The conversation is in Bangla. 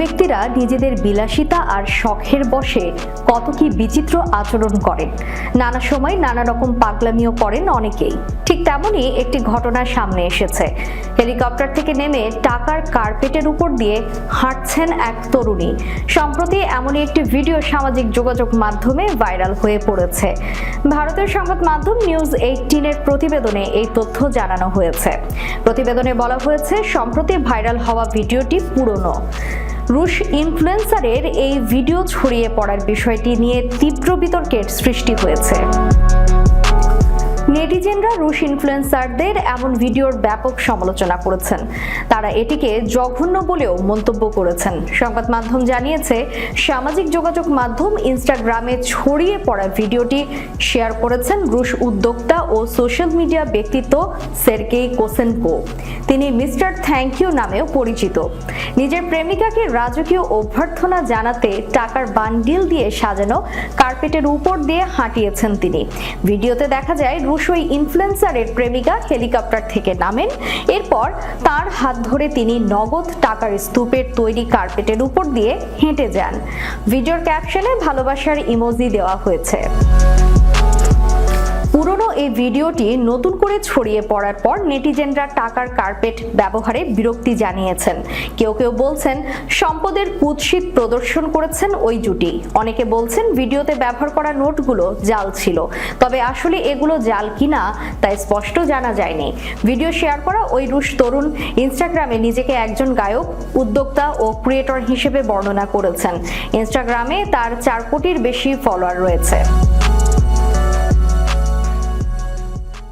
ব্যক্তিরা নিজেদের বিলাসিতা আর শখের বশে কত কি বিচিত্র আচরণ করেন। নানা সময় নানা রকম পাগলামিও করেন অনেকেই। ঠিক তেমনই একটি ঘটনা সামনে এসেছে। হেলিকপ্টার থেকে নেমে টাকার কার্পেটের উপর দিয়ে হাঁটছেন এক তরুণী। সম্প্রতি এমনই একটি ভিডিও সামাজিক যোগাযোগ মাধ্যমে ভাইরাল হয়ে পড়েছে। ভারতের সংবাদ মাধ্যম নিউজ এইটিনের প্রতিবেদনে এই তথ্য জানানো হয়েছে। প্রতিবেদনে বলা হয়েছে, সম্প্রতি ভাইরাল হওয়া ভিডিওটি পুরনো। রুশ ইনফ্লুয়েন্সারের এই ভিডিও ছড়িয়ে পড়ার বিষয়টি নিয়ে তীব্র বিতর্কের সৃষ্টি হয়েছে। নেটিজেনরা রুশ ইনফ্লুয়েন্সারদের এমন ভিডিওর ব্যাপক সমালোচনা করেছেন। তারা এটিকে জঘন্য বলেও মন্তব্য করেছেন। সংবাদ মাধ্যম জানিয়েছে, সামাজিক যোগাযোগ মাধ্যম ইনস্টাগ্রামে ছড়িয়ে পড়া ভিডিওটি শেয়ার করেছেন রুশ উদ্যোক্তা ও সোশ্যাল মিডিয়া ব্যক্তিত্ব সের্গেই কোসেনকো। তিনি মিস্টার থ্যাংক ইউ নামেও পরিচিত। নিজের প্রেমিকাকে রাজকীয় অভ্যর্থনা জানাতে টাকার বান্ডিল দিয়ে সাজানো কার্পেটের উপর দিয়ে হাঁটিয়েছেন তিনি। ভিডিওতে দেখা যায় রুশ ওই ইনফ্লুয়েন্সারের প্রেমিকা হেলিকপ্টার থেকে নামেন। এরপর তার হাত ধরে তিনি নগদ টাকার স্তূপের তৈরি কার্পেটের উপর দিয়ে হেঁটে যান। ভিডিওর ক্যাপশনে ভালোবাসার ইমোজি দেওয়া হয়েছে। এই ভিডিওটি নতুন করে ছড়িয়ে পড়ার পর নেটিজেনরা টাকার কার্পেট ব্যবহারে বিরক্তি জানিয়েছেন। কেউ কেউ বলছেন, সম্পদের কুৎসিত প্রদর্শন করেছেন ওই জুটি। অনেকে বলছেন, ভিডিওতে ব্যবহার করা নোটগুলো জাল ছিল। তবে আসলে এগুলো জাল কিনা, তা স্পষ্ট জানা যায়নি। ভিডিও শেয়ার করা ওই রুশ তরুণ ইনস্টাগ্রামে নিজেকে একজন গায়ক, উদ্যোক্তা ও ক্রিয়েটর হিসেবে বর্ণনা করেছেন। ইনস্টাগ্রামে তার চার কোটির বেশি ফলোয়ার রয়েছে।